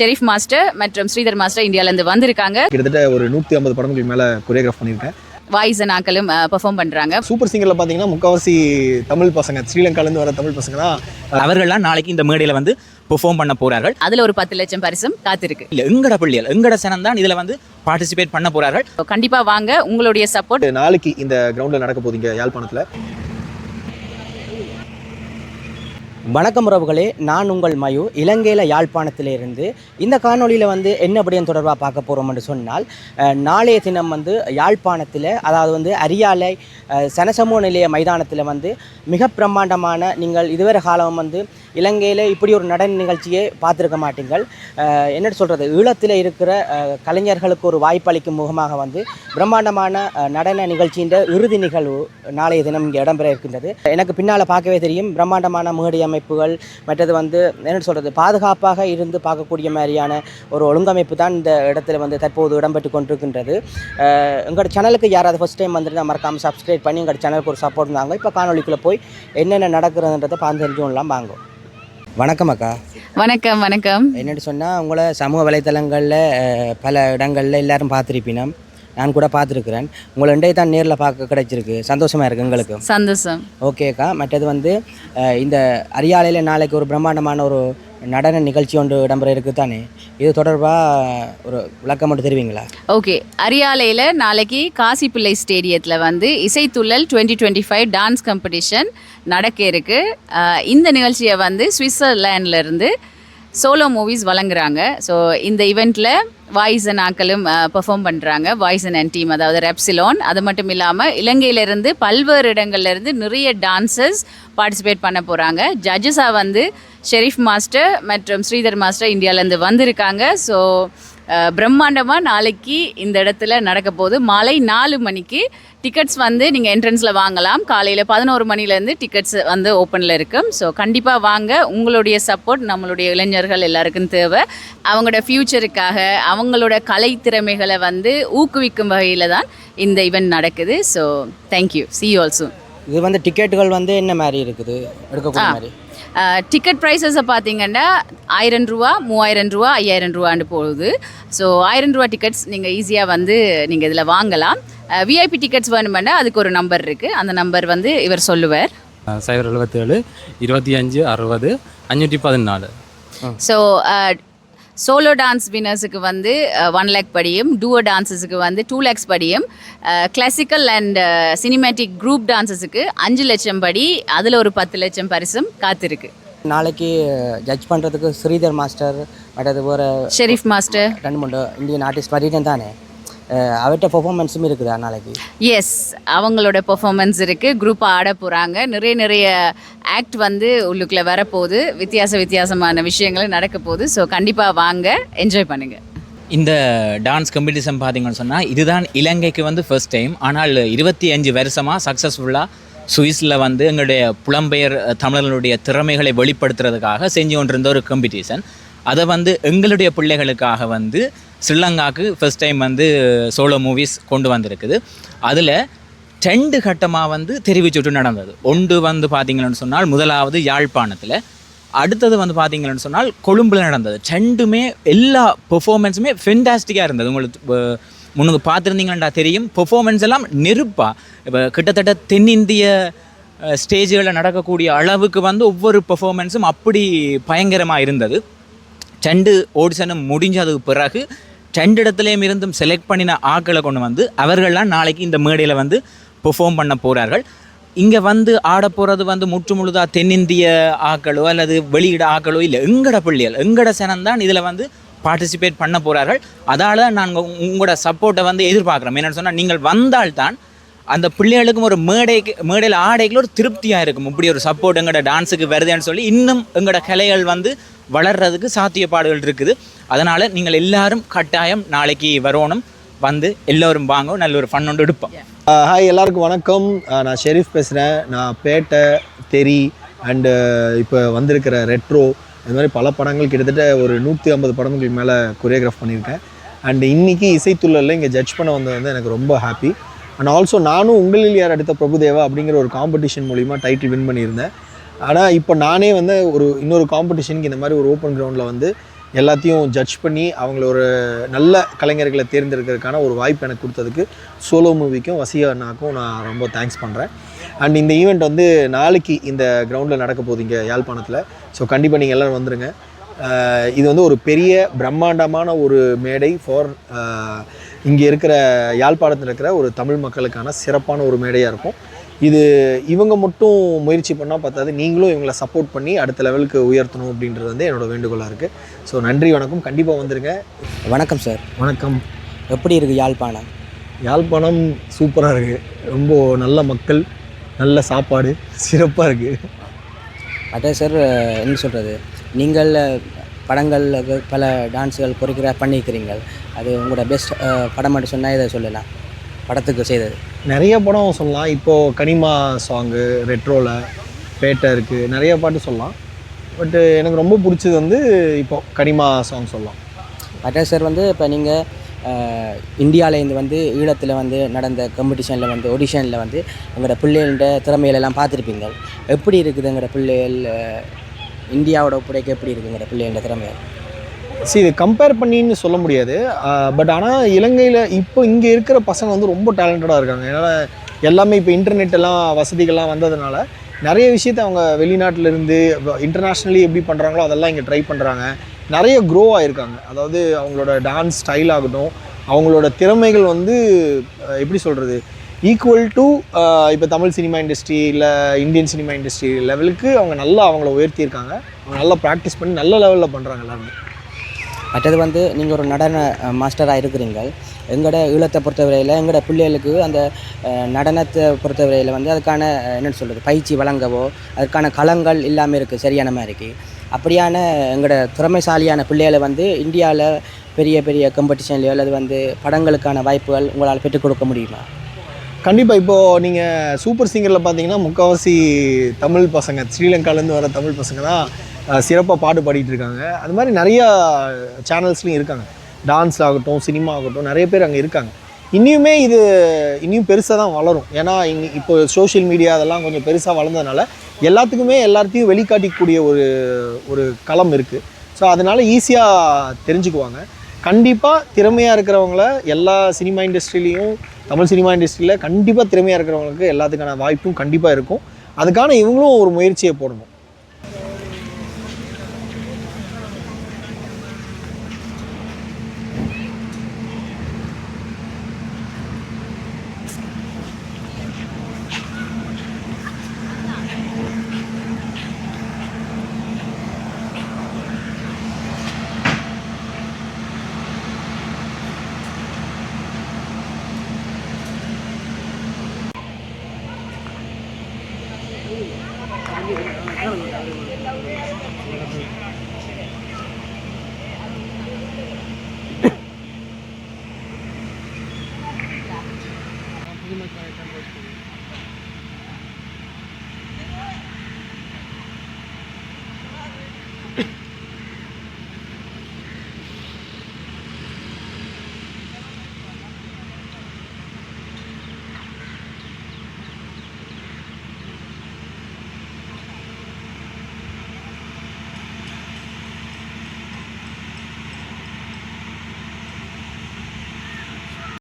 Sharif master மற்றும் Sridhar master இந்தியாவிலேருந்து வந்திருக்காங்க. கிட்டத்தட்ட ஒரு நூற்றி ஐம்பது படங்களுக்கு மேலே கொரியோகிராஃப் பண்ணியிருக்கேன். வாய்ஸ் நாக்களும் பெர்ஃபார்ம் பண்ணுறாங்க சூப்பர் சிங்கரில் பார்த்தீங்கன்னா முக்கால்வாசி தமிழ் பசங்க ஸ்ரீலங்காலேருந்து வர தமிழ் பசங்க தான் அவர்கள்லாம் நாளைக்கு இந்த மேடையில் வந்து பெர்ஃபார்ம் பண்ண போறார்கள். அதில் ஒரு பத்து லட்சம் பரிசும் காத்திருக்கு. இல்லை எங்கட பிள்ளைகள் எங்கட சனம் தான் இதில் வந்து பார்ட்டிசிபேட் பண்ண போறார்கள். கண்டிப்பாக வாங்க உங்களுடைய சப்போர்ட் நாளைக்கு இந்த கிரவுண்டில் நடக்க போகுது யாழ்ப்பாணத்தில். வணக்கம் உறவுகளே நான் உங்கள் மயு. இலங்கையில் யாழ்ப்பாணத்திலிருந்து இந்த காணொலியில் வந்து என்ன அப்படியும் தொடர்பாக பார்க்க போகிறோம் என்று சொன்னால் நாளைய தினம் வந்து யாழ்ப்பாணத்தில் அதாவது வந்து அரியாலை சனசமூக நிலைய மைதானத்தில் வந்து மிக பிரம்மாண்டமான நீங்கள் இதுவரை காலம் வந்து இலங்கையில் இப்படி ஒரு நடன நிகழ்ச்சியை பார்த்துருக்க மாட்டீங்கள் என்ன சொல்கிறது ஈழத்தில் இருக்கிற கலைஞர்களுக்கு ஒரு வாய்ப்பளிக்கும் முகமாக வந்து பிரம்மாண்டமான நடன நிகழ்ச்சியின் இறுதி நிகழ்வு நாளைய தினம் இங்கே இடம்பெற இருக்கின்றது. எனக்கு பின்னால் பார்க்கவே தெரியும். பிரம்மாண்டமான முகடி அமைப்புகள் மற்றது வந்து என்ன சொல்கிறது பாதுகாப்பாக இருந்து பார்க்கக்கூடிய மாதிரியான ஒரு ஒழுங்கமைப்பு தான் இந்த இடத்துல வந்து தற்போது இடம்பெற்று கொண்டிருக்கின்றது. எங்களோட சேனலுக்கு யாராவது ஃபஸ்ட் டைம் வந்துட்டு மறக்காமல் சப்ஸ்கிரைப் பண்ணி எங்களோட சேனலுக்கு ஒரு சப்போர்ட் இருந்தாங்க இப்போ காணொலிக்குள்ளே போய் என்னென்ன நடக்கிறதுன்றதை பார்த்து தெரிஞ்சுக்கலாம் வாங்கும் வணக்கம் அக்கா. வணக்கம் வணக்கம். என்னென்னு சொன்னால் உங்களை சமூக வலைத்தளங்களில் பல இடங்களில் எல்லாரும் பார்த்துருப்பினோம் நான் கூட பார்த்துருக்குறேன். உங்களை இன்றைய தான் நேரில் பார்க்க கிடைச்சிருக்கு. சந்தோஷமாக இருக்குது எங்களுக்கு சந்தோஷம். ஓகேக்கா மற்றது வந்து இந்த அரியாலையில் நாளைக்கு ஒரு பிரம்மாண்டமான ஒரு நடன நிகழ்ச்சி ஒன்று இடம்பெற இருக்குது தானே? இது தொடர்பாக ஒரு விளக்கம் மட்டும் தெரிவிங்களா? ஓகே. அரியாலையில் நாளைக்கு காசிப்பிள்ளை ஸ்டேடியத்தில் வந்து இசைத்துள்ளல் twenty twenty five dance competition நடக்க இருக்கு. இந்த நிகழ்ச்சியை வந்து சுவிட்சர்லேண்ட்லேருந்து சோலோ மூவிஸ் வழங்குறாங்க. ஸோ இந்த இவெண்ட்டில் வாய்ஸ் அண்ட் ஆக்களும் பெர்ஃபார்ம் பண்ணுறாங்க வாய்ஸ் அண்ட் டீம் அதாவது ரெப்சிலோன் அது மட்டும் இல்லாமல் இலங்கையிலேருந்து பல்வேறு இடங்கள்லேருந்து நிறைய டான்சர்ஸ் பார்ட்டிசிபேட் பண்ண போகிறாங்க ஜட்ஜஸாக வந்து ஷெரீஃப் மாஸ்டர் மற்றும் ஸ்ரீதர் மாஸ்டர் இந்தியாவிலேருந்து வந்திருக்காங்க. ஸோ பிரம்மாண்டமாக நாளைக்கு இந்த இடத்துல நடக்க போகுது மாலை நாலு மணிக்கு டிக்கெட்ஸ் வந்து நீங்கள் என்ட்ரன்ஸில் வாங்கலாம். காலையில் பதினோரு மணிலேருந்து டிக்கெட்ஸ் வந்து ஓப்பனில் இருக்கும் ஸோ கண்டிப்பாக வாங்க. உங்களுடைய சப்போர்ட் நம்மளுடைய இளைஞர்கள் எல்லாருக்கும் தேவை. அவங்களோட ஃப்யூச்சருக்காக அவங்களோட கலை திறமைகளை வந்து ஊக்குவிக்கும் வகையில் தான் இந்த ஈவெண்ட் நடக்குது. ஸோ தேங்க்யூ சி ஆல்சோ இது வந்து டிக்கெட்டுகள் வந்து என்ன மாதிரி இருக்குது? எடுக்கக்கூடிய. மாதிரி. டிக்கெட் ப்ரைஸஸை பார்த்தீங்கன்னா ஆயிரம் ரூபா மூவாயிரம் ரூபா ஐயாயிரம் ரூபான்னு போகுது. ஸோ ஆயிரம் ரூபா டிக்கெட்ஸ் நீங்கள் ஈஸியாக வந்து நீங்கள் இதில் வாங்கலாம். விஐபி டிக்கெட்ஸ் வேணுமென்னா அதுக்கு ஒரு நம்பர் இருக்குது அந்த நம்பர் வந்து இவர் சொல்லுவார். சைபர் எழுபத்தேழு இருபத்தி அஞ்சு அறுபது அஞ்சூற்றி பதினாலு. ஸோ சோலோ டான்ஸ் வினர்ஸுக்கு வந்து ஒன் லேக் படியும் டூவோ டான்ஸஸுக்கு வந்து டூ லேக்ஸ் படியும். கிளாசிக்கல் அண்ட் சினிமேட்டிக் குரூப் டான்ஸஸுக்கு அஞ்சு லட்சம் படி அதில் ஒரு பத்து லட்சம் பரிசும் காத்திருக்கு. நாளைக்கு ஜட்ஜ் பண்ணுறதுக்கு ஸ்ரீதர் மாஸ்டர் மற்றது ஒரு ஷெரீஃப் மாஸ்டர். ரெண்டு மூணு இந்தியன் ஆர்டிஸ்ட் மாதிரி தானே? அவர்கிட்ட பெர்ஃபார்மன்ஸும் இருக்குதா நாளைக்கு? எஸ் அவங்களோட பெர்ஃபார்மன்ஸ் இருக்குது குரூப்பாக ஆட போகிறாங்க நிறைய நிறைய ஆக்ட் வந்து உள்ளுக்குள்ளே வரப்போகுது. வித்தியாச வித்தியாசமான விஷயங்கள் நடக்க போகுது. ஸோ கண்டிப்பாக வாங்க என்ஜாய் பண்ணுங்கள் இந்த டான்ஸ் காம்படிஷன் பார்த்தீங்கன்னு சொன்னால் இதுதான் இலங்கைக்கு வந்து ஃபர்ஸ்ட் டைம் ஆனால் இருபத்தி அஞ்சு வருஷமாக சக்ஸஸ்ஃபுல்லாக சுவிஸில் வந்து எங்களுடைய புலம்பெயர் தமிழர்களுடைய திறமைகளை வெளிப்படுத்துறதுக்காக செஞ்சு கொண்டிருந்த ஒரு காம்படிஷன் அதை வந்து எங்களுடைய பிள்ளைகளுக்காக வந்து ஸ்ரீலங்காவுக்கு ஃபர்ஸ்ட் டைம் வந்து சோலோ மூவிஸ் கொண்டு வந்திருக்குது. அதில் ரெண்டு கட்டமாக வந்து தெரிவிச்சுட்டு நடந்தது. ஒன்று வந்து பார்த்திங்களன்னு சொன்னால் முதலாவது யாழ்ப்பாணத்தில் அடுத்தது வந்து பார்த்தீங்கன்னு சொன்னால் கொழும்பில் நடந்தது. ரெண்டுமே எல்லா பெர்ஃபார்மன்ஸுமே ஃபென்டாஸ்டிக்காக இருந்தது. உங்களுக்கு முன்னுக்கு பார்த்துருந்தீங்கன்னா தெரியும். பெர்ஃபார்மன்ஸ் எல்லாம் நெருப்பாக இப்போ கிட்டத்தட்ட தென்னிந்திய ஸ்டேஜுகளில் நடக்கக்கூடிய அளவுக்கு வந்து ஒவ்வொரு பெர்ஃபார்மன்ஸும் அப்படி பயங்கரமாக இருந்தது. ரெண்டு ஓடிஷனும் முடிஞ்சதுக்கு பிறகு ரெண்டு இடத்துலையும் இருந்தும் செலக்ட் பண்ணின ஆட்களை கொண்டு வந்து அவர்கள்லாம் நாளைக்கு இந்த மேடையில் வந்து பெர்ஃபார்ம் பண்ண போகிறார்கள் இங்கே வந்து ஆட போகிறது வந்து முற்று முழுதாக தென்னிந்திய ஆக்களோ அல்லது வெளியிட ஆக்களோ இல்லை எங்கட பிள்ளைகள் எங்கட சனம் தான் இதில் வந்து பார்ட்டிசிபேட் பண்ண போகிறார்கள் அதால் நாங்கள் உங்களோட சப்போர்ட்டை வந்து எதிர்பார்க்குறோம் என்னென்னு சொன்னால் நீங்கள் வந்தால்தான் அந்த பிள்ளைகளுக்கும் ஒரு மேடைக்கு மேடையில் ஆடைகள் ஒரு திருப்தியாக இருக்கும். இப்படி ஒரு சப்போர்ட் எங்களோட டான்ஸுக்கு வருதுன்னு சொல்லி இன்னும் எங்களோட கலைகள் வந்து வளர்கிறதுக்கு சாத்தியப்பாடுகள் இருக்குது. அதனால் நீங்கள் எல்லாரும் கட்டாயம் நாளைக்கு வரணும். வந்து எல்லோரும் வாங்க நல்ல ஒரு ஃபன் ஒன்று எடுப்போம். ஹாய் uh, எல்லாருக்கும் வணக்கம். Uh, நான் ஷெரீஃப் பேசுகிறேன் நான் பேட்டை தெரி அண்டு uh, இப்போ வந்திருக்கிற ரெட்ரோ இது மாதிரி பல படங்கள் கிட்டத்தட்ட ஒரு நூற்றி ஐம்பது படங்களுக்கு மேலே கொரியோகிராஃப் பண்ணியிருக்கேன். அண்ட் இன்றைக்கி இசைத்துள்ளலில் இங்கே ஜட்ஜ் பண்ண வந்தது வந்து எனக்கு ரொம்ப ஹாப்பி அண்ட் ஆல்சோ நானும் உங்களில் யார் அடுத்த பிரபுதேவா அப்படிங்கிற ஒரு காம்படிஷன் மூலிமா டைட்டில் வின் பண்ணியிருந்தேன். ஆனால் இப்போ நானே வந்து ஒரு இன்னொரு காம்படிஷனுக்கு இந்த மாதிரி ஒரு ஓப்பன் கிரவுண்டில் வந்து எல்லாத்தையும் ஜட்ஜ் பண்ணி அவங்கள ஒரு நல்ல கலைஞர்களை தேர்ந்தெடுக்கிறதுக்கான ஒரு வாய்ப்பு எனக்கு கொடுத்ததுக்கு சோலோ மூவிக்கும் வசியா அண்ணாக்கும் நான் ரொம்ப தேங்க்ஸ் பண்ணுறேன் அண்ட் இந்த ஈவெண்ட் வந்து நாளைக்கு இந்த கிரவுண்டில் நடக்க போகுது இங்கே யாழ்ப்பாணத்தில். ஸோ கண்டிப்பாக நீங்கள் எல்லோரும் வந்துடுங்க இது வந்து ஒரு பெரிய பிரம்மாண்டமான ஒரு மேடை ஃபார் இங்கே இருக்கிற யாழ்ப்பாணத்தில் இருக்கிற ஒரு தமிழ் மக்களுக்கான சிறப்பான ஒரு மேடையாக இருக்கும். இது இவங்க மட்டும் முயற்சி பண்ணால் பார்த்தாது நீங்களும் இவங்களை சப்போர்ட் பண்ணி அடுத்த லெவலுக்கு உயர்த்தணும் அப்படின்றது வந்து என்னோட வேண்டுகோளாக இருக்குது ஸோ நன்றி வணக்கம். கண்டிப்பாக வந்துருங்க. வணக்கம் சார். வணக்கம். எப்படி இருக்குது யாழ்ப்பாணம்? யாழ்ப்பாணம் சூப்பராக இருக்குது ரொம்ப நல்ல மக்கள் நல்ல சாப்பாடு சிறப்பாக இருக்குது அதே சார் என்ன சொல்கிறது நீங்கள் படங்களில் பல டான்ஸுகள் கொரியோகிராஃப் பண்ணியிருக்கிறீங்க அது உங்களோட பெஸ்ட் படம் மட்டும் சொன்னால் இதை சொல்லலாம். படத்துக்கு செய்தது. நிறைய படம் சொல்லலாம். இப்போது கனிமா சாங்கு ரெட்ரோவில் பேட்டை இருக்குது நிறைய பாட்டு சொல்லலாம். பட்டு எனக்கு ரொம்ப பிடிச்சது வந்து இப்போ கனிமா சாங் சொல்லலாம். அதே சார் வந்து இப்போ நீங்கள் இந்தியாவிலேருந்து வந்து ஈழத்தில் வந்து நடந்த காம்படிஷனில் வந்து ஒடிஷனில் வந்து எங்களோட பிள்ளைகளோட திறமைகள் எல்லாம் பார்த்துருப்பீங்க எப்படி இருக்குது எங்களோட பிள்ளைகள் இந்தியாவோட ஒப்படைக்க எப்படி இருக்குது எங்களோட பிள்ளைகளோட சரி இது கம்பேர் பண்ணின்னு சொல்ல முடியாது. பட் ஆனால் இலங்கையில் இப்போ இங்கே இருக்கிற பசங்க வந்து ரொம்ப டேலண்டடாக இருக்காங்க. ஏன்னா எல்லாமே இப்போ இன்டர்நெட் எல்லாம் வசதிகள்லாம் வந்ததுனால நிறைய விஷயத்தை அவங்க வெளிநாட்டிலேருந்து இன்டர்நேஷ்னலி எப்படி பண்ணுறாங்களோ அதெல்லாம் இங்கே ட்ரை பண்ணுறாங்க நிறைய க்ரோ ஆகிருக்காங்க அதாவது அவங்களோட டான்ஸ் ஸ்டைல் ஆகட்டும் அவங்களோட திறமைகள் வந்து எப்படி சொல்கிறது ஈக்குவல் டு இப்போ தமிழ் சினிமா இண்டஸ்ட்ரி இல்லை இந்தியன் சினிமா இண்டஸ்ட்ரி லெவலுக்கு அவங்க நல்லா அவங்கள உயர்த்தியிருக்காங்க. அவங்க நல்லா ப்ராக்டிஸ் பண்ணி நல்ல லெவலில் பண்ணுறாங்க எல்லாருமே. மற்றது வந்து நீங்கள் ஒரு நடன மாஸ்டராக இருக்கிறீங்க எங்களோட ஈழத்தை பொறுத்தவரையில் எங்களோட பிள்ளைகளுக்கு அந்த நடனத்தை பொறுத்தவரையில் வந்து அதுக்கான என்னென்னு சொல்கிறது பயிற்சி வழங்கவோ அதுக்கான களங்கள் இல்லாமல் இருக்குது சரியான மாதிரிக்கு. அப்படியான எங்களோட திறமைசாலியான பிள்ளைகளை வந்து இந்தியாவில் பெரிய பெரிய காம்படிஷன்லையோ அல்லது வந்து படங்களுக்கான வாய்ப்புகள் உங்களால் பெற்றுக் கொடுக்க முடியுமா? கண்டிப்பாக இப்போது நீங்கள் சூப்பர் சிங்கரில் பார்த்தீங்கன்னா முக்கால்வாசி தமிழ் பசங்க ஸ்ரீலங்காலேருந்து வர தமிழ் பசங்க தான் சிறப்பாக பாட்டு பாடிட்டு இருக்காங்க. அது மாதிரி நிறையா சேனல்ஸ்லையும் இருக்காங்க. டான்ஸ் ஆகட்டும் சினிமா ஆகட்டும் நிறைய பேர் அங்கே இருக்காங்க. இன்னியுமே இது இன்னும் பெருசாக தான் வளரும். ஏன்னா இங்கே இப்போ சோஷியல் மீடியா அதெல்லாம் கொஞ்சம் பெருசாக வளர்ந்ததுனால எல்லாத்துக்குமே எல்லாத்தையும் வெளிக்காட்டிக்கூடிய ஒரு ஒரு களம் இருக்குது ஸோ அதனால் ஈஸியாக தெரிஞ்சுக்குவாங்க. கண்டிப்பாக திறமையாக இருக்கிறவங்கள எல்லா சினிமா இண்டஸ்ட்ரியிலையும் தமிழ் சினிமா இண்டஸ்ட்ரியில் கண்டிப்பாக திறமையாக இருக்கிறவங்களுக்கு எல்லாத்துக்கான வாய்ப்பும் கண்டிப்பாக இருக்கும். அதுக்கான இவங்களும் ஒரு முயற்சியை போடணும்.